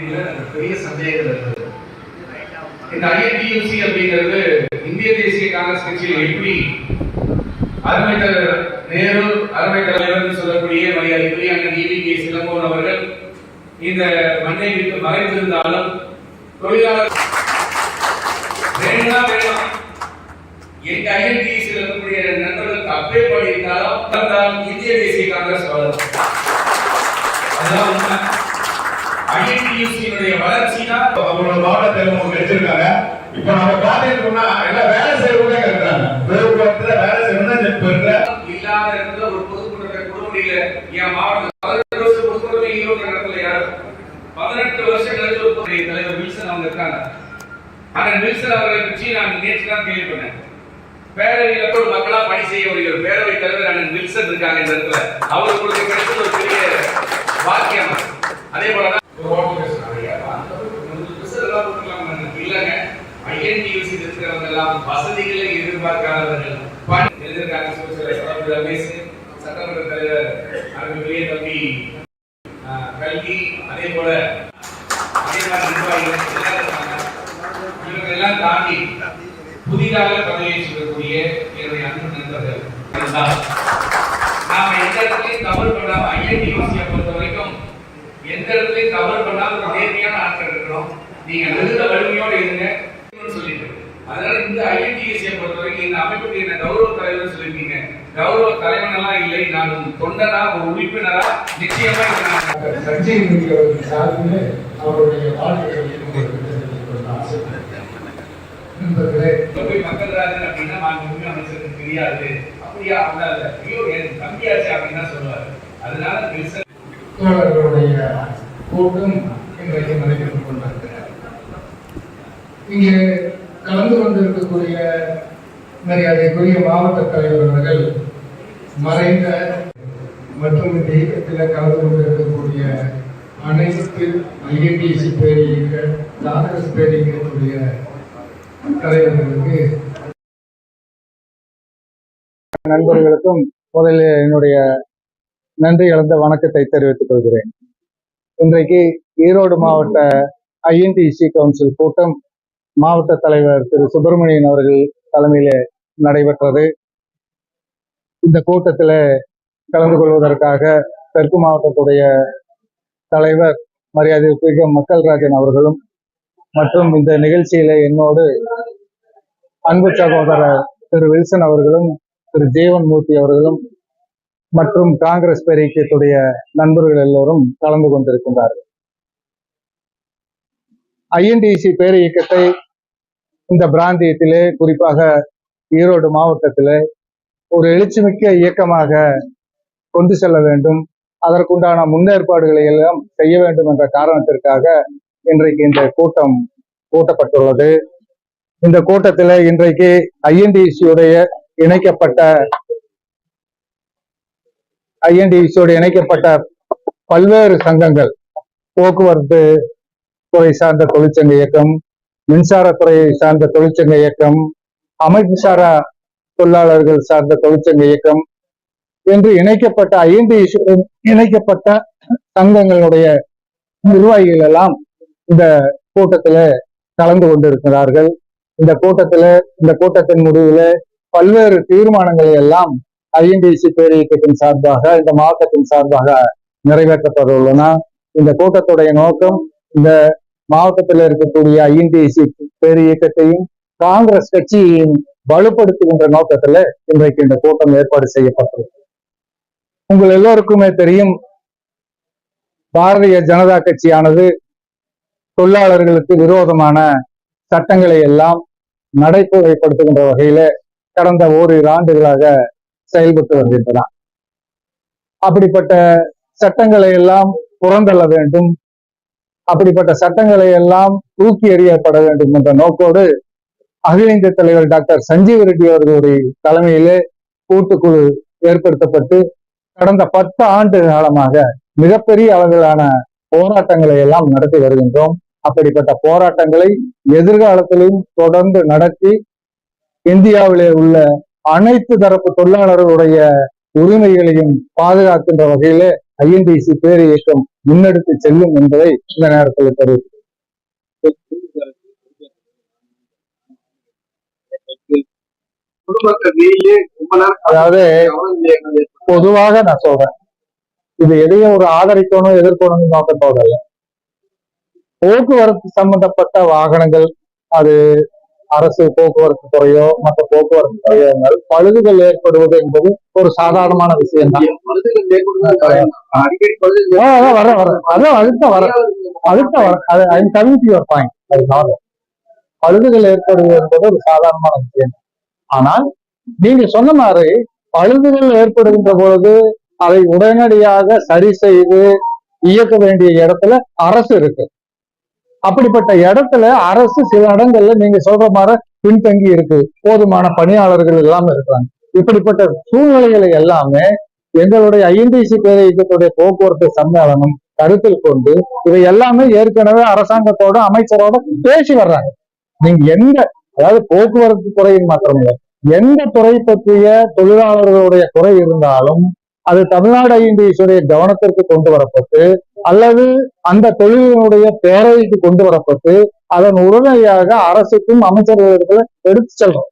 பெரிய சந்தேகம் இருந்தது. இந்த ஐஎன்டியூசி அப்படிங்கிறது இந்திய தேசிய காங்கிரஸ் கட்சியில் எப்படி அருமை தலைவர் நேரு அருமை தலைவர் சொல்லக்கூடிய மரியாதைக்குரிய அண்ணன் இவி கே சிலம்போன் அவர்கள் இந்த மண்ணை விட்டு மறைந்திருந்தாலும் தொழிலாளர் வேணும்னா வேணும் எங்க ஐஎன்டியூசியில் இருக்கக்கூடிய நண்பர்களுக்கு அப்பே பண்ணியிருந்தாலும் இந்திய தேசிய காங்கிரஸ் வளரும். அதான் உண்மை. ஐஎன்டியூசியினுடைய வளர்ச்சி தான் அவங்களோட மாவட்ட தலைவர் வச்சிருக்காங்க இப்ப நம்ம பாத்தீங்கன்னா எல்லாம் வேலை செய்யறவங்க இருக்கிறாங்க போக்குவரத்துல வேலை செய்யணும் இப்ப இருக்கிற இல்லாத இடத்துல ஒரு கொடுக்க முடியல என் மாவட்டம் பதினெட்டு வருஷம் பொதுக்கூட்டத்தை ஈரோடு நடத்தல யாரும் பதினெட்டு வருஷம் கழிச்சு ஒரு தலைவர் வில்சன் அவங்க இருக்காங்க. அண்ணன் வில்சன் அவர்களை பற்றி நான் நேற்று தான் கேள்விப்பட்டேன். பேரவையில கூட மக்களா பணி செய்ய வருகிற பேரவை தலைவர் அண்ணன் வில்சன் இருக்காங்க இந்த இடத்துல. அவர்களுக்கு கிடைச்சது ஒரு பெரிய வாக்கியம் அதே போலதான் ஒரு ஓட்டு எல்லாம் இல்லைங்க ஐஎன்டியூசி இருக்கிறவங்க எல்லாம் வசதிகளை எதிர்பார்க்காதவர்கள் எதிர்கால சூழ்நிலை சட்டமன்ற சட்டமன்ற தலைவர் தம்பி கல்வி அதே போல அதே மாதிரி நிர்வாகிகள் தாண்டி புதிதாக பதவியேற்றிருக்கக்கூடிய என்னுடைய அன்பு நண்பர்கள் நாம எந்த இடத்துலையும் தவறு பண்ணாம ஐஎன்டியூசியை இடத்துலையும் தவறு பண்ணாம ஒரு நேர்மையான ஆட்கள் இருக்கணும். நீங்க நல்ல வலிமையோட இருங்க. சொல்லிட்டு அதனால இந்த ஐஎன்டிஎஸ்சியை பொறுத்த வரைக்கும் இந்த அமைப்புக்கு என்ன கௌரவ தலைவர் சொல்லியிருக்கீங்க. கௌரவ தலைவன் எல்லாம் இல்லை. நான் தொண்டனா ஒரு உறுப்பினரா? நிச்சயமா சார்பில் அவருடைய வாழ்த்துக்களை உங்களுக்கு தெரிவித்துக் கொள்ள ஆசைப்படுகிறேன். நண்பர்களே. போய் மக்கள் ராஜன் அப்படின்னா நான் உண்மை அமைச்சருக்கு தெரியாது. அப்படியா? அதான் ஐயோ என் தம்பியாச்சு அப்படின்னு தான் சொல்லுவாரு. அதனால வில்சன் கூட்டம் இன்றைக்கு நடைபெற்றுக் கொண்டிருக்கிறது. இங்கே கலந்து கொண்டிருக்கக்கூடிய மரியாதைக்குரிய மாவட்ட தலைவர்கள் மறைந்த மற்றும் இந்த இயக்கத்தில் கலந்து கொண்டிருக்கக்கூடிய அனைத்து ஐஎன்டிசி பேர் காங்கிரஸ் பேர் தலைவர்களுக்கு நண்பர்களுக்கும் முதலில் என்னுடைய நன்றி இழந்த வணக்கத்தை தெரிவித்துக் கொள்கிறேன். இன்றைக்கு ஈரோடு மாவட்ட ஐஎன்டிசி கவுன்சில் கூட்டம் மாவட்ட தலைவர் திரு சுப்பிரமணியன் அவர்கள் தலைமையில நடைபெற்றது. இந்த கூட்டத்தில் கலந்து கொள்வதற்காக தெற்கு மாவட்டத்துடைய தலைவர் மரியாதைக்குரிய மக்கள் ராஜன் அவர்களும் மற்றும் இந்த நிகழ்ச்சியில என்னோடு அன்பு சகோதரர் திரு வில்சன் அவர்களும் திரு ஜீவன் மூர்த்தி அவர்களும் மற்றும் காங்கிரஸ் பேரியக்கத்துடைய நண்பர்கள் எல்லோரும் கலந்து கொண்டிருக்கின்றார்கள். ஐஎன்டிசி பேரியக்கத்தை இந்த பிராந்தியத்திலே குறிப்பாக ஈரோடு மாவட்டத்திலே ஒரு எழுச்சிமிக்க இயக்கமாக கொண்டு செல்ல வேண்டும். அதற்குண்டான முன்னேற்பாடுகளை எல்லாம் செய்ய வேண்டும் என்ற காரணத்திற்காக இன்றைக்கு இந்த கூட்டம் கூட்டப்பட்டுள்ளது. இந்த கூட்டத்தில் இன்றைக்கு ஐஎன்டிசியுடைய இணைக்கப்பட்ட ஐஎன்டிசியோடு இணைக்கப்பட்ட பல்வேறு சங்கங்கள் போக்குவரத்து துறை சார்ந்த தொழிற்சங்க இயக்கம் மின்சாரத்துறையை சார்ந்த தொழிற்சங்க இயக்கம் அமைப்புசார தொழிலாளர்கள் சார்ந்த தொழிற்சங்க இயக்கம் என்று இணைக்கப்பட்ட ஐஎன்டிசி இணைக்கப்பட்ட சங்கங்களுடைய நிர்வாகிகள் எல்லாம் இந்த கூட்டத்துல கலந்து கொண்டிருக்கிறார்கள். இந்த கூட்டத்துல இந்த கூட்டத்தின் முடிவில் பல்வேறு தீர்மானங்களை எல்லாம் ஐஎன்டிசி பேரியக்கத்தின் சார்பாக இந்த மாவட்டத்தின் சார்பாக நிறைவேற்றப்பட உள்ளன இந்த கூட்டத்துடைய நோக்கம் இந்த மாவட்டத்தில் இருக்கக்கூடிய ஐஎன்டிசி பேரியக்கத்தையும் காங்கிரஸ் கட்சியையும் வலுப்படுத்துகின்ற நோக்கத்துல இன்றைக்கு இந்த கூட்டம் ஏற்பாடு செய்யப்பட்டுள்ளது. உங்கள் எல்லோருக்குமே தெரியும் பாரதிய ஜனதா கட்சியானது தொழிலாளர்களுக்கு விரோதமான சட்டங்களை எல்லாம் நடைமுறைப்படுத்துகின்ற வகையில கடந்த ஓரிரு ஆண்டுகளாக செயல்பட்டு வருகின்றன அப்படிப்பட்ட சட்டங்களை எல்லாம் புறந்தள்ள வேண்டும். அப்படிப்பட்ட சட்டங்களை எல்லாம் தூக்கி எறியப்பட வேண்டும் என்ற நோக்கோடு அகில இந்திய தலைவர் டாக்டர் சஞ்சீவ் ரெட்டி அவர்களுடைய தலைமையிலே கூட்டுக்குழு ஏற்படுத்தப்பட்டு கடந்த பத்து ஆண்டு காலமாக மிகப்பெரிய அளவிலான போராட்டங்களை எல்லாம் நடத்தி வருகின்றோம். அப்படிப்பட்ட போராட்டங்களை எதிர்காலத்திலும் தொடர்ந்து நடத்தி இந்தியாவிலே உள்ள அனைத்து தரப்பு தொழிலாளர்களுடைய உரிமைகளையும் பாதுகாக்கின்ற வகையிலே ஐஎன்டிசி பேர் இயக்கம் முன்னெடுத்து செல்லும் என்பதை இந்த நேரத்தில் தெரிவித்து அதாவது பொதுவாக நான் சொல்றேன். இது எதையும் ஒரு ஆதரிக்கணும் எதிர்க்கணும்னு நோக்கத்தோட போக்குவரத்து சம்பந்தப்பட்ட வாகனங்கள் அது அரசு போக்குவரத்து துறையோ மற்ற போக்குவரத்து துறையங்கள் பழுதுகள் ஏற்படுவது என்பது ஒரு சாதாரணமான விஷயம் தான் வர வர அதான் வர அதுக்கு வர அது I coming to your point அது பழுதுகள் ஏற்படுவது என்பது ஒரு சாதாரணமான விஷயம். ஆனால் நீங்க சொன்ன மாதிரி பழுதுகள் ஏற்படுகின்ற பொழுது அதை உடனடியாக சரி செய்து இயக்க வேண்டிய இடத்துல அரசு இருக்கு. அப்படிப்பட்ட இடத்துல அரசு சில இடங்கள்ல நீங்க சொல்ற மாதிரி பின்தங்கி இருக்கு. போதுமான பணியாளர்கள் இல்லாம இருக்கிறாங்க இப்படிப்பட்ட சூழ்நிலைகளை எல்லாமே எங்களுடைய ஐஎன்டிசி பேர இயக்கத்துடைய போக்குவரத்து சம்மேளனம் கருத்தில் கொண்டு இவை எல்லாமே ஏற்கனவே அரசாங்கத்தோட அமைச்சரோட பேசி வர்றாங்க. நீங்க எந்த அதாவது போக்குவரத்து துறையின் மாத்திரமில்லை எந்த துறை பற்றிய தொழிலாளர்களுடைய குறை இருந்தாலும் அது தமிழ்நாடு ஐஎன்டிஎஸுடைய கவனத்திற்கு கொண்டு வரப்பட்டு அல்லது அந்த தொழிலினுடைய பேரவைக்கு கொண்டு வரப்பட்டு அதன் உடனடியாக அரசுக்கும் அமைச்சர்களிடத்துல எடுத்து செல்றோம்.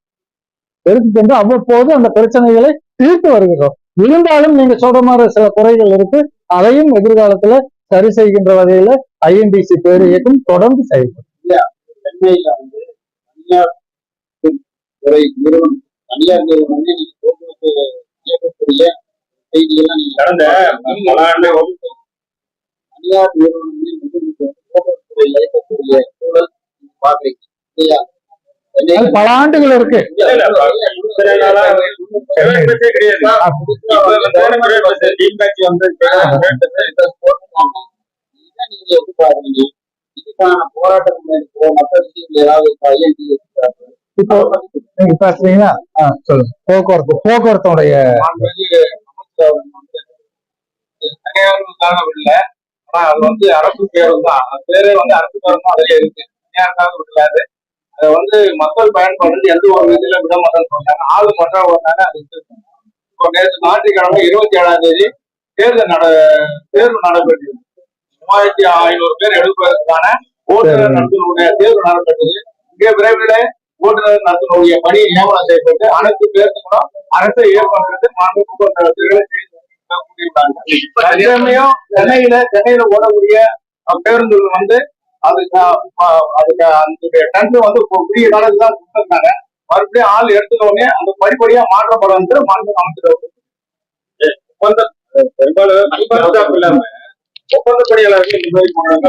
எடுத்து சென்று அவ்வப்போது அந்த பிரச்சனைகளை தீர்த்து வருகிறோம். இருந்தாலும் நீங்க சொல்ற மாதிரி சில குறைகள் இருக்கு. அதையும் எதிர்காலத்துல சரி செய்கின்ற வகையில ஐஎன்டிசி பேர் இயக்கம் தொடர்ந்து செயல்படும். சென்னையில வந்து தனியார் துறை நிறுவனம் தனியார் நிறுவனம் போக்குவரத்து இயக்கக்கூடிய செய்தியெல்லாம் நீங்க கடந்த பல ஆண்டு தனியார் துறை இயக்கக்கூடிய சூழல் பாக்குறீங்க இல்லையா? பல ஆண்டுகள் இருக்கு. இப்போ ஆ, சொல்லுங்க. போக்குவரத்து போக்குவரத்துடைய தனியாருக்காக விடல ஆனா அது வந்து அரசு பேரும் தான். அந்த பேரே வந்து அரசு பேரும் அதுலயே இருக்கு. தனியாருக்காக விடலாது அதை வந்து மக்கள் பயன்பாடு எந்த ஒரு விதியில விட மாட்டேன்னு சொன்னாங்க ஆளு மட்டும் வந்தாங்க அது. இப்போ நேற்று ஞாயிற்றுக்கிழமை இருபத்தி ஏழாம் தேதி தேர்தல் நட தேர்வு நடைபெற்றது. மூவாயிரத்தி ஐநூறு பேர் எடுப்பதற்கான ஓட்டுநர் நடத்தினுடைய தேர்வு நடைபெற்றது. மிக விரைவில் ஓட்டுநர் நடத்தினுடைய பணி நியமனம் செய்யப்பட்டு அனைத்து பேருந்துகளும் அரசை ஏற்படுறது மாண்பு சென்னையில சென்னையில ஓடக்கூடிய பேருந்துகள் வந்து அதுக்கு அதுக்கு அந்த டென்ட் வந்து இப்போ காலத்துல தான் கொடுத்துருக்காங்க மறுபடியும் ஆள் எடுத்துட்ட அந்த படிப்படியா மாற்றப்படும் என்று மாண்பு அமைச்சர் ஒப்பந்த பெரும்பாலும் இல்லாம ஒப்பந்த பணியாளர்கள் இந்த மாதிரி போடுறாங்க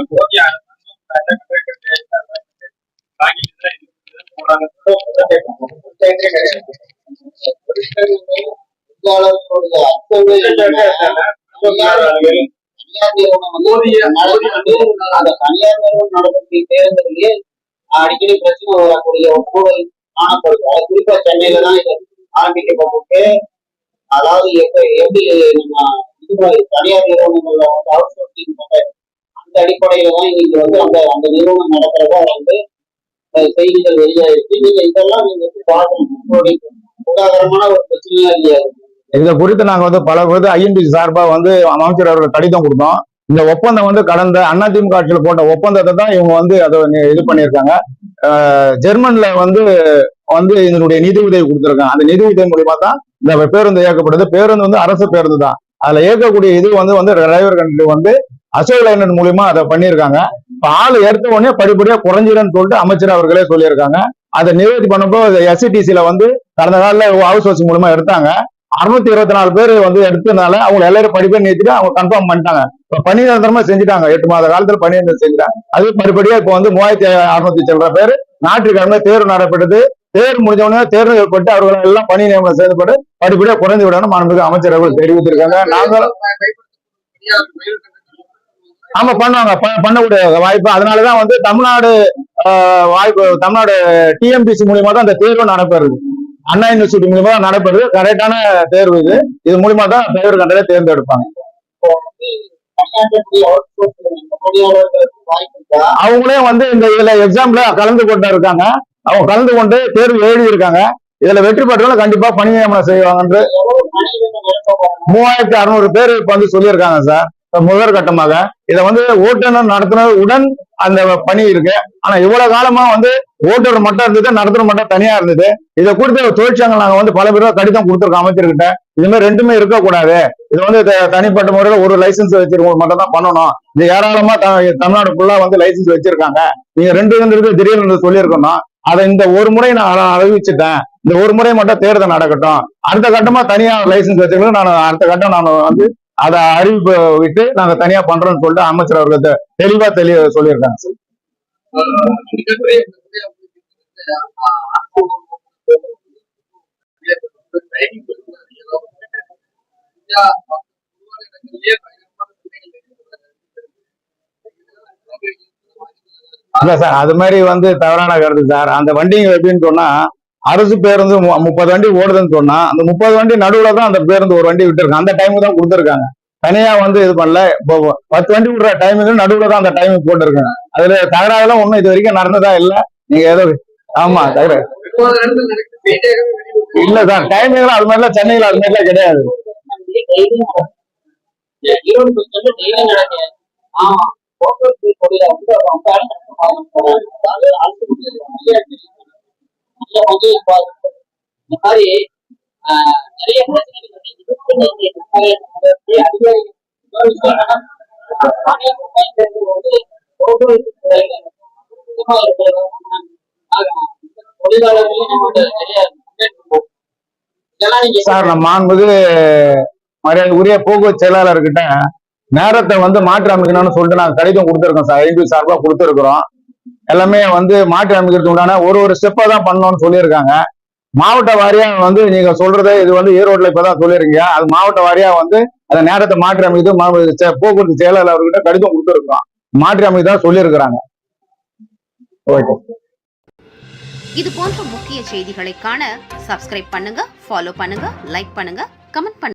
ஓகே தொழிலாளர்களுடைய தனியார் நிறுவனம் வந்து நடத்தி அந்த தனியார் நிறுவனம் நடத்தக்கூடிய பேருந்துகளிலே அடிக்கடி பிரச்சனை வரக்கூடிய ஒரு சூழல் காணப்படுது அது குறிப்பா சென்னையில தான் இது ஆரம்பிக்கப்பட்டிருக்கு அதாவது எப்ப எப்படி நம்ம இது மாதிரி தனியார் நிறுவனங்கள்ல வந்து அவுட் சோர்சிங் அந்த அடிப்படையில தான் இன்னைக்கு வந்து அந்த அந்த நிறுவனம் நடக்கிறதா வந்து செய்திகள் வெளியாயிருக்கு நீங்க இதெல்லாம் நீங்க வந்து பார்க்கணும். உங்களுடைய ஒரு பிரச்சனையா இல்லையா இதை குறித்து நாங்க வந்து பல குறித்து ஐஎன்டிசி சார்பா வந்து அமைச்சர் அவர்கள் கடிதம் கொடுத்தோம். இந்த ஒப்பந்தம் வந்து கடந்த அதிமுக ஆட்சியில் போட்ட ஒப்பந்தத்தை தான் இவங்க வந்து அதை இது பண்ணியிருக்காங்க. ஜெர்மன்ல வந்து வந்து இதனுடைய நிதி உதவி கொடுத்துருக்காங்க. அந்த நிதி உதவி மூலியமா தான் இந்த பேருந்து இயக்கப்படுது. பேருந்து வந்து அரசு பேருந்து தான். அதுல இயக்கக்கூடிய இது வந்து வந்து டிரைவர் கண்ட்ரி வந்து அசோக் லைனர் மூலியமா அதை பண்ணியிருக்காங்க. பால் ஆள் எடுத்த உடனே படிப்படியா குறைஞ்சிடும் சொல்லிட்டு அமைச்சர் அவர்களே சொல்லியிருக்காங்க. அதை நிவர்த்தி பண்ணப்போ எஸ்சிடிசில வந்து கடந்த காலில் ஹவுஸ் ஹவுஸ் மூலமா எடுத்தாங்க. அறுநூத்தி இருபத்தி நாலு பேர் வந்து எடுத்ததுனால அவங்க எல்லாரும் படிப்பை நிறுத்திட்டு அவங்க கன்ஃபார்ம் பண்ணிட்டாங்க. இப்ப பணி நிரந்தரமா செஞ்சுட்டாங்க. எட்டு மாத காலத்துல பணி நிரந்தரம் செஞ்சுட்டாங்க. அது படிப்படியா இப்ப வந்து மூவாயிரத்தி அறுநூத்தி சில்லற பேர் ஞாயிற்றுக்கிழமை தேர்வு நடைபெற்றது தேர்வு முடிஞ்ச உடனே தேர்வு ஏற்பட்டு அவர்கள் எல்லாம் பணி நியமனம் செய்யப்பட்டு படிப்படியா குறைந்து விடணும் மாண்புமிகு அமைச்சர் அவர்கள் தெரிவித்திருக்காங்க. நாங்களும் ஆமா பண்ணுவாங்க. ப- பண்ணக்கூடிய வாய்ப்பு. அதனாலதான் வந்து தமிழ்நாடு வாய்ப்பு தமிழ்நாடு டிஎம்பிசி மூலியமா தான் அந்த தேர்வு நடைபெறுது. அண்ணா யூனிவர்சிட்டி மூலியமா தான் நடைபெறுது. கரெக்டான தேர்வு இது. இது மூலியமா தான் தேர்வு கண்டதை தேர்ந்தெடுப்பாங்க. அவங்களே வந்து இந்த இதுல எக்ஸாம்ல கலந்து கொண்டு இருக்காங்க. அவங்க கலந்து கொண்டு தேர்வு எழுதி இருக்காங்க இதுல வெற்றி பெற்றவங்க கண்டிப்பா பணி நியமனம் செய்வாங்க மூவாயிரத்தி அறுநூறு பேர் இப்ப வந்து சொல்லியிருக்காங்க சார். முதற்கட்டமாக இதை வந்து ஓட்டுநர் நடத்துனர் உடன் அந்த பணி இருக்கு. ஆனா இவ்வளவு காலமா வந்து ஓட்டுநர் மட்டும் இருந்தது நடத்துனர் மட்டும் தனியா இருந்தது. இதை கொடுத்த தொழிற்சங்கம் நாங்க வந்து பல பேரும் கடிதம் கொடுத்துருக்கோம் அமைச்சர்கிட்ட. இது மாதிரி ரெண்டுமே இருக்கக்கூடாது. இது வந்து த- தனிப்பட்ட முறையில ஒரு லைசன்ஸ் வச்சிருக்கவங்க மட்டும் தான் பண்ணணும். இது ஏராளமா த- தமிழ்நாடு ஃபுல்லா வந்து லைசன்ஸ் வச்சிருக்காங்க. நீங்க ரெண்டு இருந்திருக்கு திடீர்னு சொல்லியிருக்கணும். அதை இந்த ஒரு முறை நான் அறிவிச்சுட்டேன். இந்த ஒரு முறை மட்டும் தேர்தல் நடக்கட்டும். அடுத்த கட்டமா தனியா லைசன்ஸ் வச்சிருக்கோம் நான் அடுத்த கட்டம் நான் வந்து அதை அறிவிப்பு விட்டு நாங்க தனியா பண்றோம்னு சொல்லிட்டு அமைச்சர் அவர்கள் தெளிவா தெளிவா சொல்லியிருக்காங்க. சார் இல்ல சார் அது மாதிரி வந்து தவறான கருத்து சார். அந்த வண்டிங்க எப்படின்னு சொன்னா அரசு பேருந்து மு- முப்பது வண்டி ஓடுதுன்னு சொன்னா அந்த முப்பது வண்டி நடுவுல தான் அந்த பேருந்து ஒரு வண்டி விட்டுருக்காங்க. அந்த டைமுக்கு தான் கொடுத்துருக்காங்க. தனியா வந்து இது பண்ணல. இப்போ பத்து வண்டி விடுற டைமுக்கு நடுவுல தான் அந்த டைம் போட்டிருக்காங்க. அதுல தகராறுலாம் ஒண்ணும் இது வரைக்கும் நடந்ததா இல்ல? நீங்க ஏதோ ஆமா தகராறு இல்ல சார் டைமிங்லாம் அது மாதிரிலாம் சென்னையில அது மாதிரிலாம் கிடையாது. ஆமா. போக்குவரத்து வந்து இந்த மாதிரி நிறைய பிரச்சனைகள் வந்து சார் நம்ம மாண்புக்கு மரியாதை உரிய போக்குவரத்து செயலாளர்கிட்ட நேரத்தை வந்து மாற்றி அமைக்கணும்னு சொல்லிட்டு நாங்க கடிதம் கொடுத்துருக்கோம் சார். ஐந்து சார்பா கொடுத்துருக்குறோம். எல்லாமே வந்து மாற்றி அமைக்கிறதுக்கு உண்டான ஒரு ஒரு ஸ்டெப்பா தான் பண்ணணும்னு சொல்லியிருக்காங்க. மாவட்ட வாரியா வந்து நீங்க சொல்றது இது வந்து ஈரோட்ல இப்பதான் சொல்லிருக்கீங்க அது மாவட்ட வாரியா வந்து அந்த நேரத்தை மாற்றி அமைத்து போக்குவரத்து செயலாளர் அவர்கிட்ட கடிதம் கொடுத்துருக்கோம் மாற்றி அமைதான் சொல்லியிருக்கிறாங்க. ஓகே. இது போன்ற முக்கிய செய்திகளை காண சப்ஸ்கிரைப் பண்ணுங்க ஃபாலோ பண்ணுங்க லைக் பண்ணுங்க கமெண்ட் பண்ணுங்க.